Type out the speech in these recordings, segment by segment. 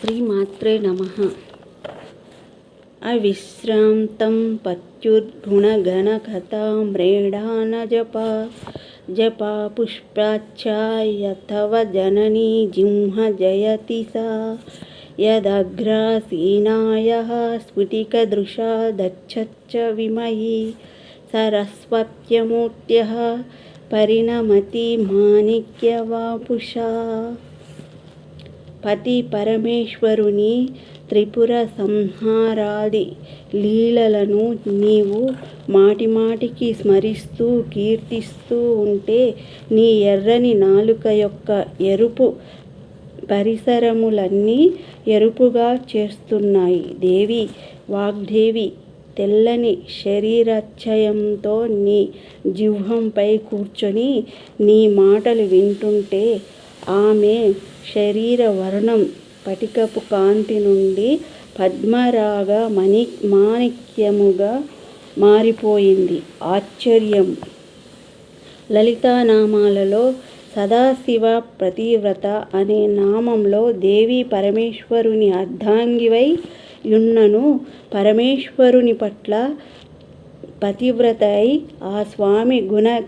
श्रीमात्रे नमः। अविश्रान्तं पत्युर्गुणगणकथाम्रेडानजप जपा पुष्पाच्छायथव जननी जिंह जयति सा। यदग्रासीनायः स्फुटिकदृशा दच्छच्च विमयी, सरस्वत्यमूर्त्यः परिणमति माणिक्यवापुषा। పతి పరమేశ్వరుని త్రిపుర సంహారాది లీలలను నీవు మాటిమాటికి స్మరిస్తూ కీర్తిస్తూ ఉంటే నీ ఎర్రని నాలుక యొక్క ఎరుపు పరిసరములన్నీ ఎరుపుగా చేస్తున్నాయి. దేవి వాగ్దేవి తెల్లని శరీరచ్చయంతో నీ జిహ్వంపై కూర్చొని నీ మాటలు వింటుంటే ఆమె శరీర వర్ణం పటికపు కాంతి నుండి పద్మరాగ మణి మాణిక్యముగా మారిపోయింది. ఆశ్చర్యం. లలితానామాలలో సదాశివ ప్రతివ్రత అనే నామంలో దేవి పరమేశ్వరుని అర్ధాంగివై యున్నను పరమేశ్వరుని పట్ల పతివ్రత అయి ఆ స్వామి గుణ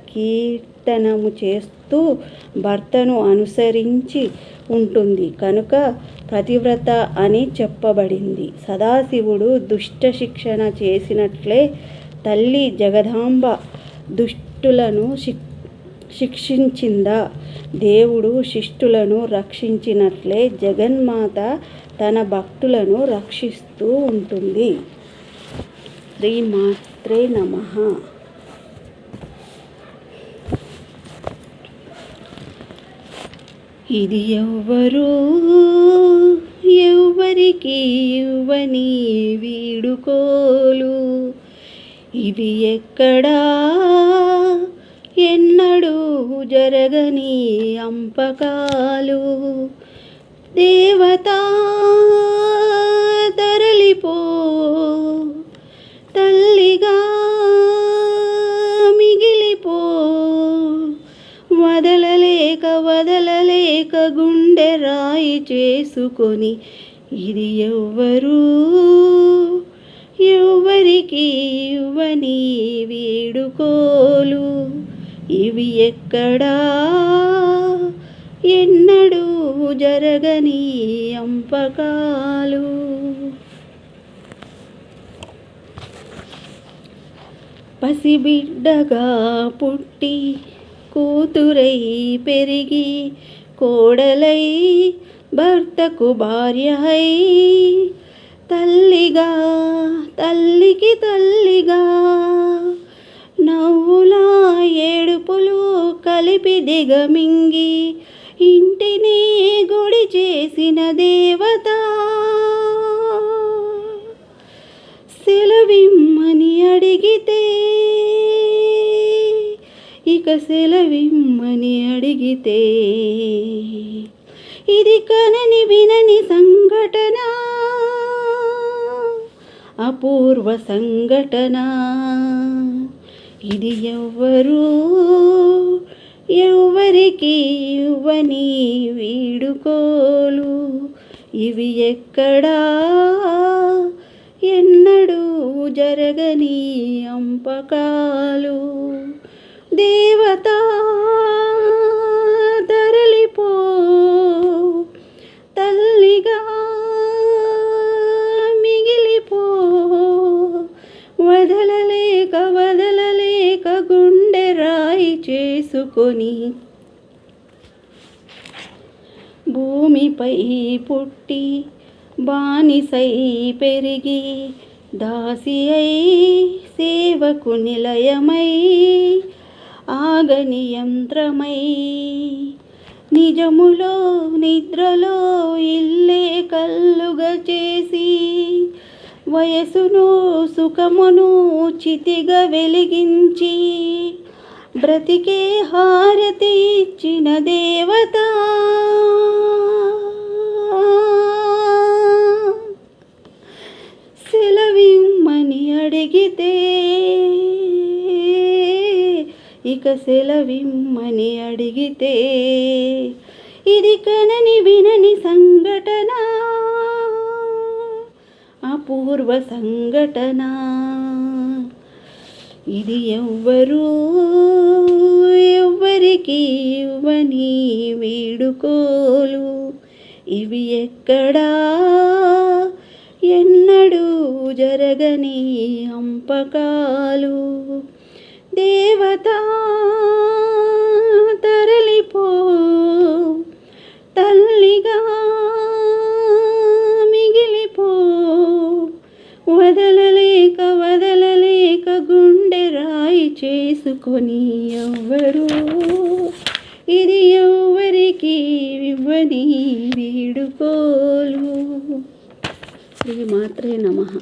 కీర్తనము చేస్తూ భర్తను అనుసరించి ఉంటుంది. కనుక ప్రతివ్రత అని చెప్పబడింది. సదాశివుడు దుష్ట శిక్షణ చేసినట్లే తల్లి జగదాంబ దుష్టులను శిక్ శిక్షించిందా? దేవుడు శిష్టులను రక్షించినట్లే జగన్మాత తన భక్తులను రక్షిస్తూ ఉంటుంది. శ్రీమాత్రే నమ. ఇది ఎవ్వరూ ఎవ్వరికి ఇవ్వని వీడుకోలు. ఇవి ఎక్కడా? ఎన్నడూ జరగని అంపకాలు. దేవతా తరలిపో తల్ లేక గుండె రాయి చేసుకొని ఇది ఎవ్వరు ఎవ్వరికి ఇవ్వని వీడుకోలు. ఇవి ఎక్కడా? ఎన్నడూ జరగని అంపకాలు. పసిబిడ్డగా పుట్టి కూతురై పెరిగి కోడలై భర్తకు భార్య అయి తల్లిగా తల్లికి తల్లిగా నవ్వులా ఏడుపులు కలిపి దిగమింగి ఇంటిని గుడి చేసిన దేవత. సెలవిమ్మని అడిగితే ఇక సెలవిమ్మని అడిగితే ఇది కనని వినని సంఘటన అపూర్వ సంఘటన. ఇది ఎవ్వరు ఎవ్వరికి ఇవ్వని వీడుకోలు. ఇవి ఎక్కడా ఎన్నడూ జరగని అంపకాలు. దేవతా తరలిపో. తల్లిగా మిగిలిపో. వదలలేక వదలలేక గుండె రాయి చేసుకొని భూమిపై పుట్టి బానిసై పెరిగి దాసి అయి సేవకు నిలయమై ఆగని యంత్రమై నిజములో నిద్రలో ఇల్లే కల్లుగా చేసి వయసును సుఖమును చితిగా వెలిగించి బ్రతికే హారతి ఇచ్చిన దేవత. సెలవిమ్మని అడిగితే ఇక సెలవిమ్మని అడిగితే ఇది కనని వినని సంఘటన? అపూర్వ సంఘటన? ఇది ఎవ్వరూ ఎవ్వరికి ఇవ్వని వేడుకోలు. ఇవి ఎక్కడా? ఎన్నడూ జరగని అంపకాలు దేవతా తరలిపో. తల్లిగా మిగిలిపో. వదలలేక వదలలేక గుండె రాయి చేసుకొని ఎవ్వరు ఇది ఎవ్వరికి ఇవ్వని వీడుకోలు. ఇది మాత్రే నమః.